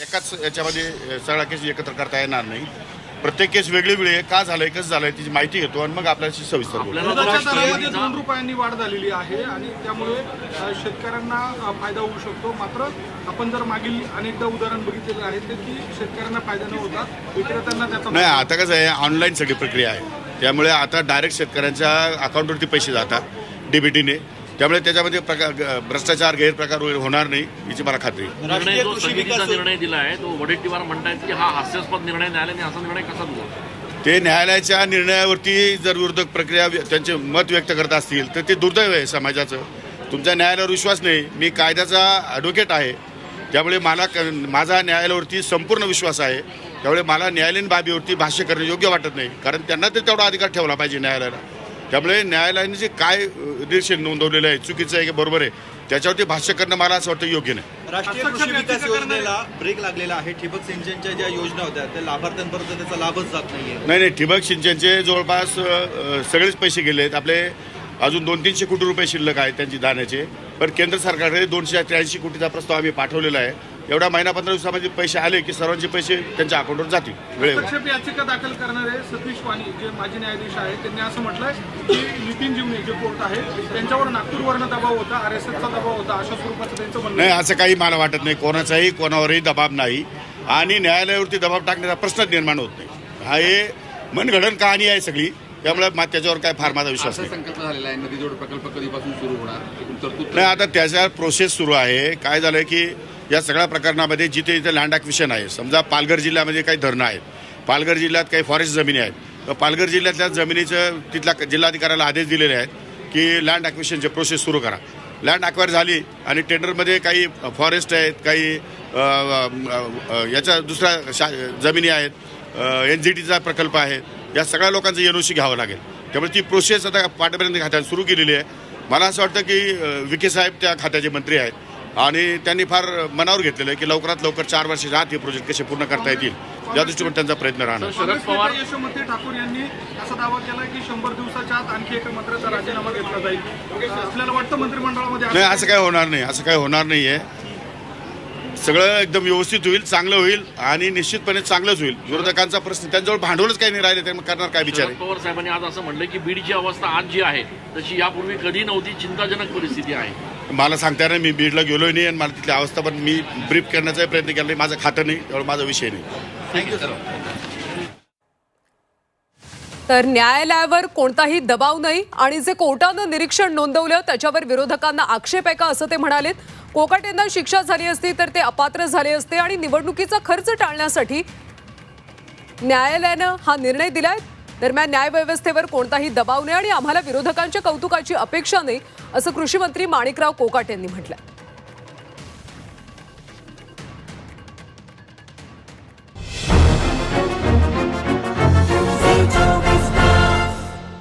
एकाच याच्यामध्ये अ, सगळ्या केस एकत्र करता येणार नाही. प्रत्येक केस वेगळी वेगळी आहे. का झालंय कसं झालंय त्याची माहिती घेतो आणि मग आपल्याशी सविस्तर बोलतो दोन रुपयांनी वाढ झालेली आहे आणि त्यामुळे शेतकऱ्यांना फायदा होऊ शकतो. मात्र आपण जर मागील अनेकदा उदाहरण बघितलेलं आहे तर की शेतकऱ्यांना फायदा न होता विक्रेत्यांना त्याचा नाही आता कसं आहे ऑनलाईन सगळी प्रक्रिया आहे. त्यामुळे आता डायरेक्ट शेतकऱ्यांच्या अकाउंटवरती पैसे जातात डीबीटीने त्यामुळे त्याच्यामध्ये प्रकार भ्रष्टाचार गैरप्रकार वगैरे होणार नाही याची मला खात्री निर्णय जो समितीचा निर्णय दिला आहे तो वडेट्टीवार म्हणतायत की हा हास्यास्पद निर्णय न्यायालयाने असा निर्णय कसा दिला? ते न्यायालयाच्या निर्णयावरती जर विरोधक प्रक्रिया व्य- त्यांचे मत व्यक्त करत असतील तर ते दुर्दैव आहे समाजाचं. तुमचा न्यायालयावर विश्वास नाही मी कायद्याचा ॲडव्होकेट आहे. त्यामुळे मला क- माझा न्यायालयावरती संपूर्ण विश्वास आहे. त्यामुळे मला न्यायालयीन बाबीवरती भाष्य करणं योग्य वाटत नाही कारण त्यांना ते तेवढा अधिकार ठेवला पाहिजे न्यायालयाला. त्यामुळे न्यायालयाने जे काय निर्देशन नोंदवलेलं आहे चुकीचं आहे की बरोबर आहे त्याच्यावरती भाष्य करणं मला असं वाटतं योग्य नाही. राष्ट्रीय कृषी विकास योजनेला ब्रेक लागलेला आहे. ठिबक सिंचनच्या ज्या योजना होत्या त्या लाभार्थ्यांपर्यंत त्याचा लाभच जात नाहीये. नाही नाही ठिबक सिंचनचे जवळपास सगळेच पैसे गेले आहेत. आपले अजून दोन तीनशे कोटी रुपये शिल्लक आहेत त्यांची दाण्याचे. पण केंद्र सरकारकडे दोनशे त्र्याऐंशी कोटीचा प्रस्ताव आम्ही पाठवलेला आहे. एवढा महिना पंधरा दिवसामध्ये पैसे आले की सर्वांचे पैसे त्यांच्या अकाउंटवर जातील वेळेवर. याचिका दाखल करणारे सतीश वाणी जे माजी न्यायाधीश आहेत. त्यांनी असं म्हटलंय की नितीन जीवने जे कोर्ट आहे त्यांच्यावर नागपूरवरनं दबाव होता आर एस एसचा दबाव होता अशा स्वरूपाचं त्यांचं म्हणणं नाही. असं काही मला वाटत नाही. कोणाचाही कोणावरही दबाव नाही. आणि न्यायालयावरती दबाव टाकण्याचा प्रश्नच निर्माण होत नाही. हा हे मनगडन कहाणी आहे सगळी. त्यामुळे त्याच्यावर काय फार माझा विश्वास संकल्प झालेला आहे. नदीजोड प्रकल्प कधीपासून सुरू होणार? नाही आता त्याच्या प्रोसेस सुरू आहे. काय झालं की या सगळ्या प्रकरणामध्ये जिथे जिथे लँड ॲक्विशन आहे. समजा पालघर जिल्ह्यामध्ये काही धरणं आहेत. पालघर जिल्ह्यात काही फॉरेस्ट जमिनी आहेत. तर पालघर जिल्ह्यातल्या जमिनीचं तिथल्या जिल्हाधिकाऱ्याला आदेश दिलेले आहेत की लँड ॲक्विशनचे प्रोसेस सुरू करा. लँड अक्वायर झाली आणि टेंडरमध्ये काही फॉरेस्ट आहेत काही याच्या दुसऱ्या शा जमिनी आहेत एन जी टीचा प्रकल्प आहे. या सगळ्या लोकांचं एनओसी घ्यावं लागेल. त्यामुळे ती प्रोसेस आता पाटपर्यंत खात्यात सुरू केलेली आहे. मला असं वाटतं की अ, विखे साहेब त्या खात्याचे मंत्री आहेत. आणि त्यांनी फार मनावर घेतलेलं आहे की लवकरात लवकर चार वर्षाच्या आत हे प्रोजेक्ट कसे पूर्ण करता येतील. या दृष्टिकोन त्यांचा प्रयत्न राहणार. शरद पवार यशोमती ठाकूर यांनी असा दावा केला की शंभर दिवसाच्या आत आणखी एका मंत्र्याचा राजीनामा घेतला जाईल. आपल्याला वाटतं मंत्रिमंडळामध्ये नाही असं काय होणार नाही असं काय होणार नाही आहे सगळं एकदम व्यवस्थित होईल चांगलं होईल आणि निश्चितपणे चांगलंच होईल. विरोधकांचा प्रश्न त्यांच्याजवळ भांडवलच काही नाही राहिले त्यांना करणार काय विचार शरद पवार साहेबांनी आज असं म्हणलं की बीडची अवस्था आज जी आहे तशी यापूर्वी कधी नव्हती चिंताजनक परिस्थिती आहे. मला सांगता येणार मी बीडला गेलोय नाही आणि मला तिथली अवस्था पण मी ब्रीफ करण्याचाही प्रयत्न केला नाही. माझं खातं नाही त्यामुळे माझा विषय नाही. थँक्यू सर तर न्यायालयावर कोणताही दबाव नाही आणि जे कोर्टानं निरीक्षण नोंदवलं त्याच्यावर विरोधकांना आक्षेप आहे का असं ते म्हणालेत. कोकाटेंना शिक्षा झाली असती तर ते अपात्र झाले असते आणि निवडणुकीचा खर्च टाळण्यासाठी न्यायालयानं हा निर्णय दिलाय. दरम्यान न्यायव्यवस्थेवर कोणताही दबाव नाही आणि आम्हाला विरोधकांच्या कौतुकाची अपेक्षा नाही असं कृषी मंत्री माणिकराव कोकाट यांनी म्हटलं